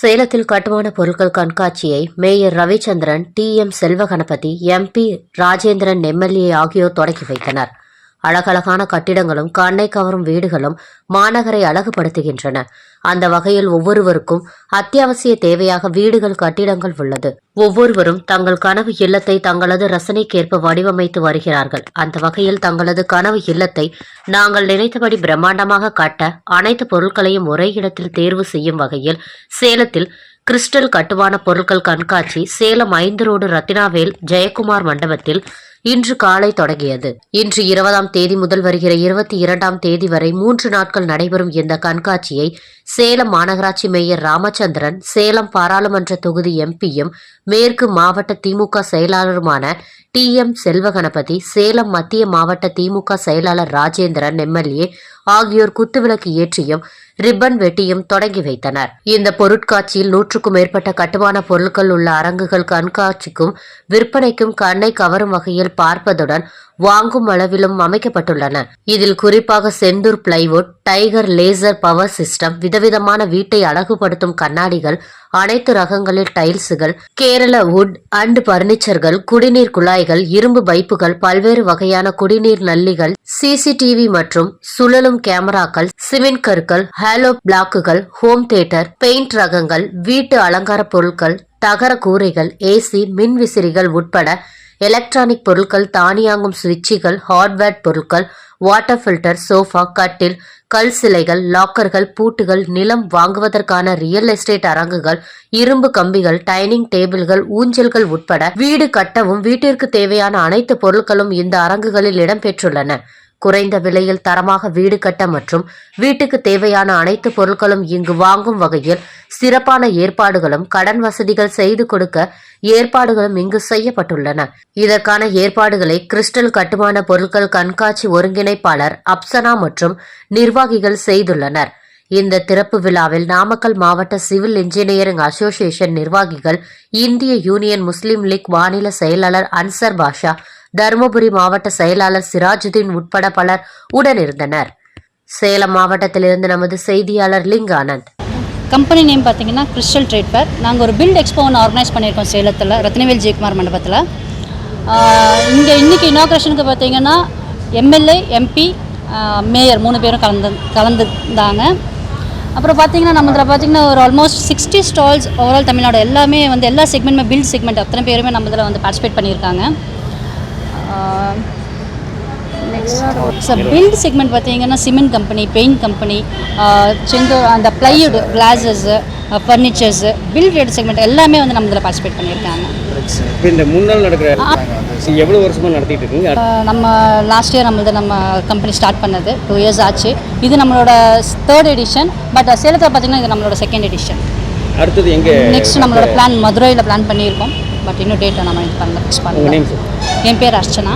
சேலத்தில் கட்டுமான பொருட்கள் கண்காட்சியை mayor Ravichandran T M Selvaganapathi MP Rajendran MLA ஆகியோர் தொடங்கி வைத்தனர். அழகழகான கட்டிடங்களும் கண்ணை கவரும் வீடுகளும் மாநகரை அழகுபடுத்துகின்றன. அந்த வகையில் ஒவ்வொருவருக்கும் அத்தியாவசிய தேவையாக வீடுகள் கட்டிடங்கள் உள்ளது. ஒவ்வொருவரும் தங்கள் கனவு இல்லத்தை தங்களது ரசனைக்கேற்ப வடிவமைத்து வருகிறார்கள். அந்த வகையில் தங்களது கனவு இல்லத்தை நாங்கள் நினைத்தபடி பிரம்மாண்டமாக கட்ட அனைத்து பொருட்களையும் ஒரே இடத்தில் தேர்வு செய்யும் வகையில் சேலத்தில் கிறிஸ்டல் கட்டுமான பொருட்கள் கண்காட்சி சேலம் ஐந்து ரோடு ரத்தினாவேல் ஜெயக்குமார் மண்டபத்தில் இன்று காலை தொடங்கியது. இன்று இருபதாம் தேதி முதல் வருகிற இருபத்தி இரண்டாம் தேதி வரை மூன்று நாட்கள் நடைபெறும் இந்த கண்காட்சியை சேலம் மாநகராட்சி மேயர் ராமச்சந்திரன் சேலம் பாராளுமன்ற தொகுதி எம்பியும் மேற்கு மாவட்ட திமுக செயலாளருமான டி. எம். செல்வகணபதி சேலம் மத்திய மாவட்ட திமுக செயலாளர் ராஜேந்திரன் எம்எல்ஏ ஆகியோர் குத்துவிளக்கு ஏற்றியும் ரிப்பன் வெட்டியும் தொடங்கி வைத்தனர். இந்த பொருட்காட்சியில் நூற்றுக்கும் மேற்பட்ட கட்டுமான பொருட்கள் உள்ள அரங்குகள் கண்காட்சிக்கும் விற்பனைக்கும் கண்ணை கவரும் வகையில் பார்ப்பதுடன் வாங்கும் அளவிலும் அமைக்கப்பட்டுள்ளன. இதில் குறிப்பாக Senthur plywood tiger laser power system விதவிதமான வீட்டை அழகுபடுத்தும் கண்ணாடிகள் அனைத்து ரகங்களில் டைல்ஸுகள் கேரள வுட் அண்ட் பர்னிச்சர்கள் குடிநீர் குழாய்கள் இரும்பு பைப்புகள் பல்வேறு வகையான குடிநீர் நல்லிகள் சிசிடிவி மற்றும் சுழலும் கேமராக்கள் சிமெண்ட் கற்கள் ஹாலோ பிளாக்குகள் ஹோம் தியேட்டர் பெயிண்ட் ரகங்கள் வீட்டு அலங்கார பொருட்கள் தகர கூரைகள் ஏசி மின் விசிறிகள் உட்பட எலக்ட்ரானிக் பொருட்கள் தானியாங்கும் சுவிட்சுகள் ஹார்ட்வேர் பொருட்கள் வாட்டர் ஃபில்டர் சோஃபா கட்டில் கல் சிலைகள் லாக்கர்கள் பூட்டுகள் நிலம் வாங்குவதற்கான ரியல் எஸ்டேட் அரங்குகள் இரும்பு கம்பிகள் டைனிங் டேபிள்கள் ஊஞ்சல்கள் உட்பட வீடு கட்டவும் வீட்டிற்கு தேவையான அனைத்து பொருட்களும் இந்த அரங்குகளில் இடம்பெற்றுள்ளன. குறைந்த விலையில் தரமாக வீடு கட்ட மற்றும் வீட்டுக்கு தேவையான அனைத்து பொருட்களும் இங்கு வாங்கும் வகையில் சிறப்பான ஏற்பாடுகளும் கடன் வசதிகள் செய்து கொடுக்க ஏற்பாடுகளும் இங்கு செய்யப்பட்டுள்ளன. இதற்கான ஏற்பாடுகளை கிறிஸ்டல் கட்டுமான பொருட்கள் கண்காட்சி ஒருங்கிணைப்பாளர் அப்சனா மற்றும் நிர்வாகிகள் செய்துள்ளனர். இந்த திறப்பு விழாவில் நாமக்கல் மாவட்ட சிவில் இன்ஜினியரிங் அசோசியேஷன் நிர்வாகிகள் இந்திய யூனியன் முஸ்லீம் லீக் மாநில செயலாளர் அன்சர் பாஷா தருமபுரி மாவட்ட செயலாளர் சிராஜுதீன் உட்பட பலர் உடனிருந்தனர். சேலம் மாவட்டத்திலிருந்து நமது செய்தியாளர் லிங்கானந்த். கம்பெனி நேம் பார்த்தீங்கன்னா கிறிஸ்டல் ட்ரேட் ஃபேர் நாங்கள் ஒரு பில்ட் எக்ஸ்போ ஒன்று ஆர்கனைஸ் பண்ணியிருக்கோம் சேலத்தில் ரத்னவேல் ஜெயக்குமார் மண்டபத்தில். இங்கே இன்றைக்கி இனாக்ரேஷனுக்கு பார்த்தீங்கன்னா எம்எல்ஏ எம்பி மேயர் மூணு பேரும் கலந்து கலந்துருந்தாங்க. அப்புறம் பார்த்தீங்கன்னா நம்ம இதில் பார்த்தீங்கன்னா ஒரு almost sixty stalls overall Tamil Nadu எல்லாமே வந்து எல்லா செக்மெண்ட்டுமே பில்ட் செக்மெண்ட் அத்தனை பேருமே நம்ம இதில் வந்து பார்ட்டிசிபேட் பண்ணியிருக்காங்க. ஸோ பில்ட் செக்மெண்ட் பார்த்தீங்கன்னா cement company paint company Senthur அந்த plywood glasses furnitures build rate segment எல்லாமே வந்து நம்ம இதில் பார்ட்டிசிபேட் பண்ணியிருக்காங்க. இந்த முன்னாள் நடக்கிற எவ்வளோ வருஷமாக நடத்திட்டு இருக்கீங்க? நம்ம லாஸ்ட் இயர் நம்மளது நம்ம கம்பெனி ஸ்டார்ட் பண்ணது டூ இயர்ஸ் ஆச்சு. இது நம்மளோட தேர்ட் எடிஷன் பட் சேலத்தில் பார்த்தீங்கன்னா இது நம்மளோட செகண்ட் எடிஷன் அடுத்தது எங்கே நெக்ஸ்ட் நம்மளோட பிளான் மதுரையில் பிளான் பண்ணியிருக்கோம். பட் இன்னும் டேட்டை நம்ம இது பண்ணல ஃபிக்ஸ் சார் என் பேர் அர்ச்சனா